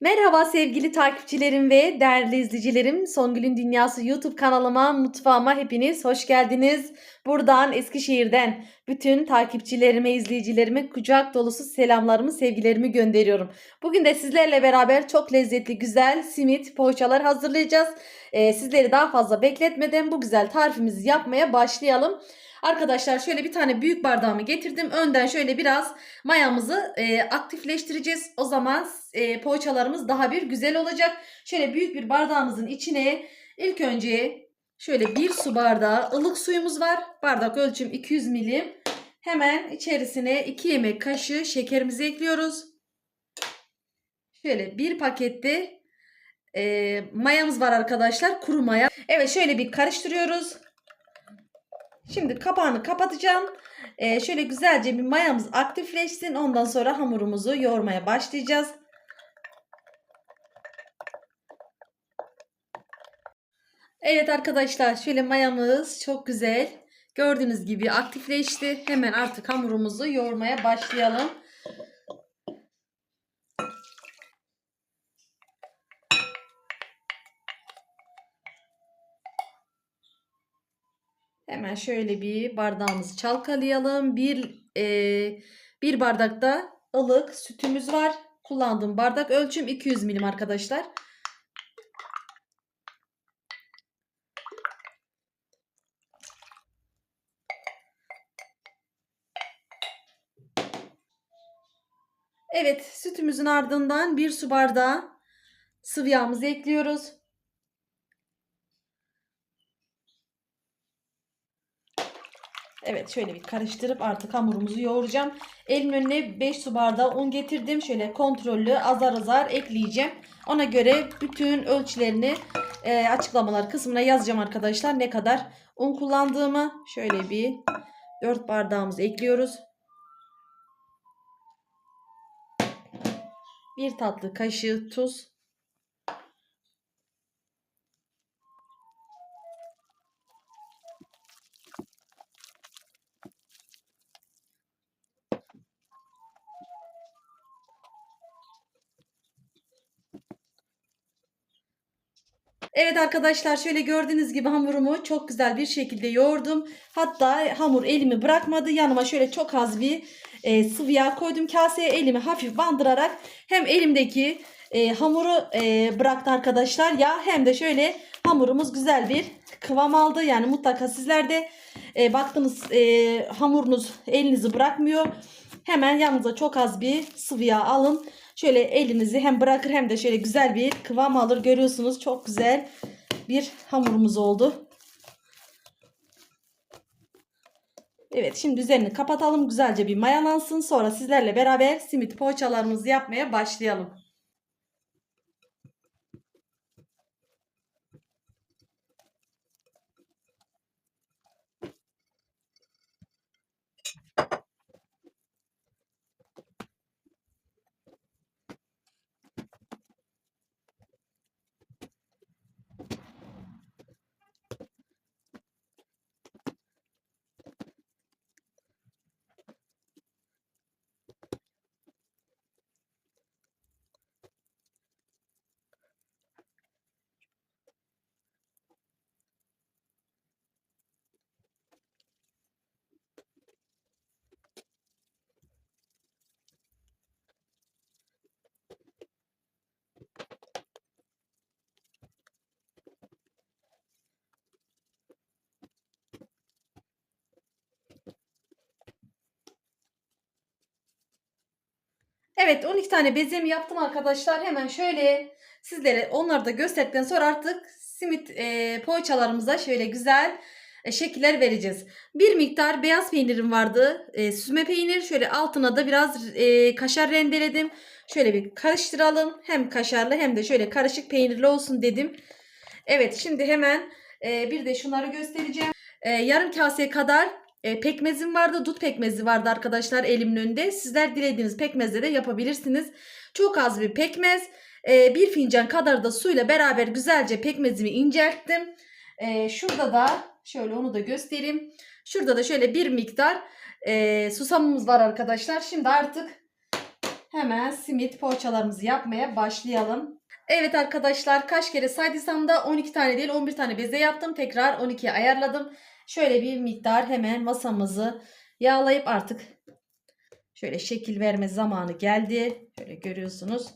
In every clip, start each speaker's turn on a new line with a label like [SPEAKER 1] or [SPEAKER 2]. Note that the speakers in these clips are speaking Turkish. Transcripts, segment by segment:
[SPEAKER 1] Merhaba sevgili takipçilerim ve değerli izleyicilerim. Songül'ün Dünyası YouTube kanalıma, mutfağıma hepiniz hoş geldiniz. Buradan Eskişehir'den bütün takipçilerime, izleyicilerime kucak dolusu selamlarımı, sevgilerimi gönderiyorum. Bugün de sizlerle beraber çok lezzetli, güzel simit, poğaçalar hazırlayacağız. Ee, sizleri daha fazla bekletmeden bu güzel tarifimizi yapmaya başlayalım. Arkadaşlar şöyle bir tane büyük bardağımı getirdim. Önden şöyle biraz mayamızı e, aktifleştireceğiz. O zaman e, poğaçalarımız daha bir güzel olacak. Şöyle büyük bir bardağımızın içine ilk önce şöyle bir su bardağı ılık suyumuz var. Bardak ölçüm 200 milim. Hemen içerisine 2 yemek kaşığı şekerimizi ekliyoruz. Şöyle bir pakette e, mayamız var arkadaşlar. Kuru maya. Evet şöyle bir karıştırıyoruz. Şimdi kapağını kapatacağım. Ee, şöyle güzelce bir mayamız aktifleşsin. Ondan sonra hamurumuzu yoğurmaya başlayacağız. Evet arkadaşlar şöyle mayamız çok güzel. Gördüğünüz gibi aktifleşti. Hemen artık hamurumuzu yoğurmaya başlayalım. Hemen şöyle bir bardağımızı çalkalayalım. Bir e, bir bardakta ılık sütümüz var. Kullandığım bardak ölçüm 200 milim arkadaşlar. Evet sütümüzün ardından bir su bardağı sıvı yağımızı ekliyoruz. Evet şöyle bir karıştırıp artık hamurumuzu yoğuracağım. Elimin önüne 5 su bardağı un getirdim. Şöyle kontrollü azar azar ekleyeceğim. Ona göre bütün ölçülerini e, açıklamalar kısmına yazacağım arkadaşlar. Ne kadar un kullandığımı. Şöyle bir 4 bardağımızı ekliyoruz. Bir tatlı kaşığı tuz. Evet arkadaşlar şöyle gördüğünüz gibi hamurumu çok güzel bir şekilde yoğurdum. Hatta hamur elimi bırakmadı. Yanıma şöyle çok az bir e, sıvı yağ koydum kaseye. Elimi hafif bandırarak hem elimdeki e, hamuru e, bıraktı arkadaşlar ya hem de şöyle hamurumuz güzel bir kıvam aldı. Yani mutlaka sizler de e, baktınız e, hamurunuz elinizi bırakmıyor. Hemen yanınıza çok az bir sıvı yağ alın. Şöyle elinizi hem bırakır hem de şöyle güzel bir kıvam alır. Görüyorsunuz çok güzel bir hamurumuz oldu. Evet şimdi üzerini kapatalım. Güzelce bir mayalansın. Sonra sizlerle beraber simit poğaçalarımızı yapmaya başlayalım. Evet 12 tane bezemi yaptım arkadaşlar. Hemen şöyle sizlere onları da gösterdikten sonra artık simit e, poğaçalarımıza şöyle güzel e, şekiller vereceğiz. Bir miktar beyaz peynirim vardı. E, süzme peynir. Şöyle altına da biraz e, kaşar rendeledim. Şöyle bir karıştıralım. Hem kaşarlı hem de şöyle karışık peynirli olsun dedim. Evet şimdi hemen e, bir de şunları göstereceğim. E, yarım kase kadar e, pekmezim vardı. Dut pekmezi vardı arkadaşlar elimin önünde. Sizler dilediğiniz pekmezle de yapabilirsiniz. Çok az bir pekmez. E, bir fincan kadar da suyla beraber güzelce pekmezimi incelttim. E, şurada da şöyle onu da göstereyim. Şurada da şöyle bir miktar e, susamımız var arkadaşlar. Şimdi artık hemen simit poğaçalarımızı yapmaya başlayalım. Evet arkadaşlar kaç kere saydıysam da 12 tane değil 11 tane beze yaptım. Tekrar 12'ye ayarladım. Şöyle bir miktar hemen masamızı yağlayıp artık şöyle şekil verme zamanı geldi. Şöyle görüyorsunuz.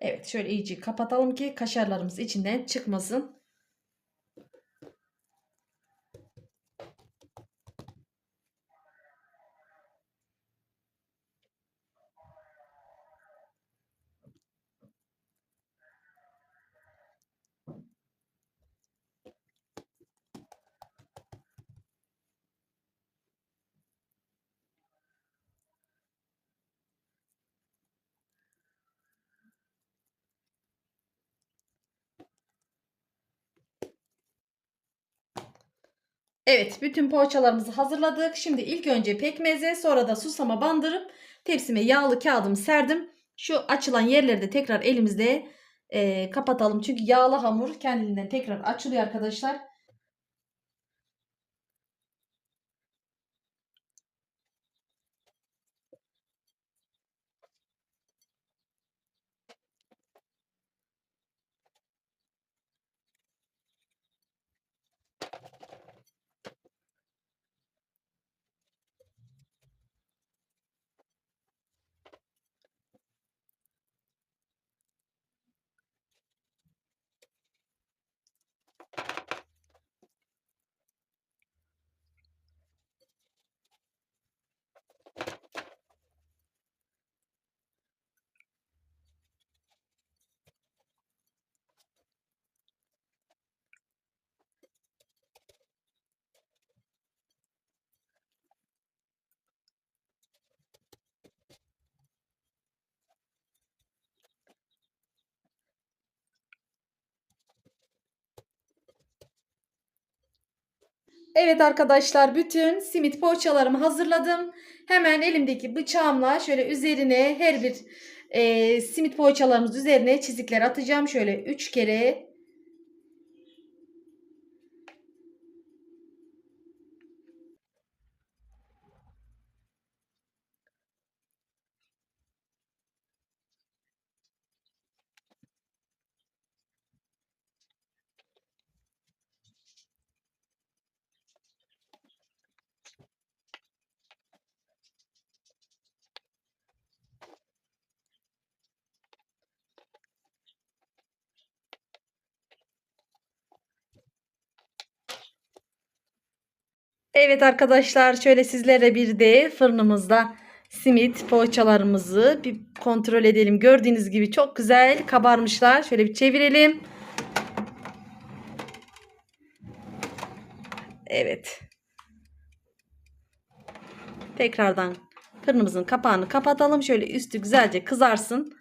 [SPEAKER 1] Evet şöyle iyice kapatalım ki kaşarlarımız içinden çıkmasın. Evet, bütün poğaçalarımızı hazırladık. Şimdi ilk önce pekmeze, sonra da susama bandırıp tepsime yağlı kağıdımı serdim. Şu açılan yerleri de tekrar elimizde e, kapatalım. Çünkü yağlı hamur kendiliğinden tekrar açılıyor arkadaşlar. Evet arkadaşlar bütün simit poğaçalarımı hazırladım. Hemen elimdeki bıçağımla şöyle üzerine her bir e, simit poğaçalarımız üzerine çizikler atacağım. Şöyle 3 kere Evet arkadaşlar şöyle sizlere bir de fırınımızda simit poğaçalarımızı bir kontrol edelim. Gördüğünüz gibi çok güzel kabarmışlar. Şöyle bir çevirelim. Evet. Tekrardan fırınımızın kapağını kapatalım. Şöyle üstü güzelce kızarsın.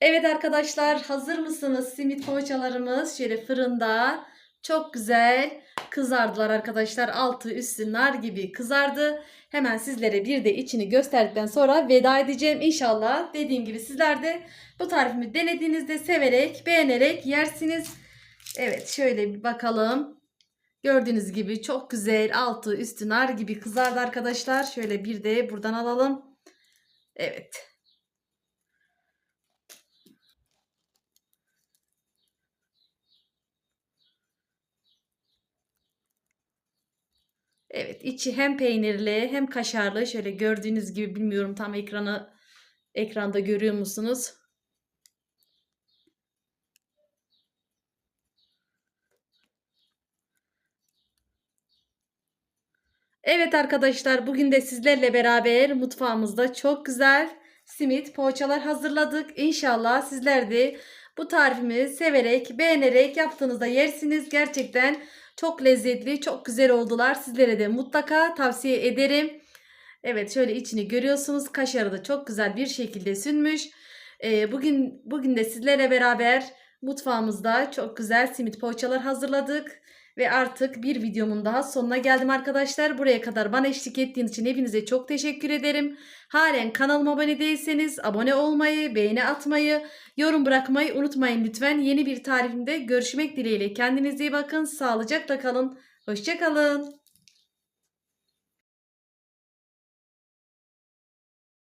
[SPEAKER 1] Evet arkadaşlar hazır mısınız? Simit poğaçalarımız şöyle fırında çok güzel kızardılar arkadaşlar. Altı üstü nar gibi kızardı. Hemen sizlere bir de içini gösterdikten sonra veda edeceğim. İnşallah dediğim gibi sizler de bu tarifimi denediğinizde severek beğenerek yersiniz. Evet şöyle bir bakalım. Gördüğünüz gibi çok güzel altı üstü nar gibi kızardı arkadaşlar. Şöyle bir de buradan alalım. Evet. Evet içi hem peynirli hem kaşarlı. Şöyle gördüğünüz gibi bilmiyorum tam ekranı ekranda görüyor musunuz? Evet arkadaşlar bugün de sizlerle beraber mutfağımızda çok güzel simit poğaçalar hazırladık. İnşallah sizler de bu tarifimi severek beğenerek yaptığınızda yersiniz. Gerçekten çok lezzetli çok güzel oldular. Sizlere de mutlaka tavsiye ederim. Evet şöyle içini görüyorsunuz. Kaşarı da çok güzel bir şekilde sünmüş. Ee, bugün bugün de sizlerle beraber mutfağımızda çok güzel simit poğaçalar hazırladık. Ve artık bir videomun daha sonuna geldim arkadaşlar. Buraya kadar bana eşlik ettiğiniz için hepinize çok teşekkür ederim. Halen kanalıma abone değilseniz abone olmayı, beğeni atmayı, yorum bırakmayı unutmayın lütfen. Yeni bir tarifimde görüşmek dileğiyle. Kendinize iyi bakın. Sağlıcakla kalın. Hoşçakalın.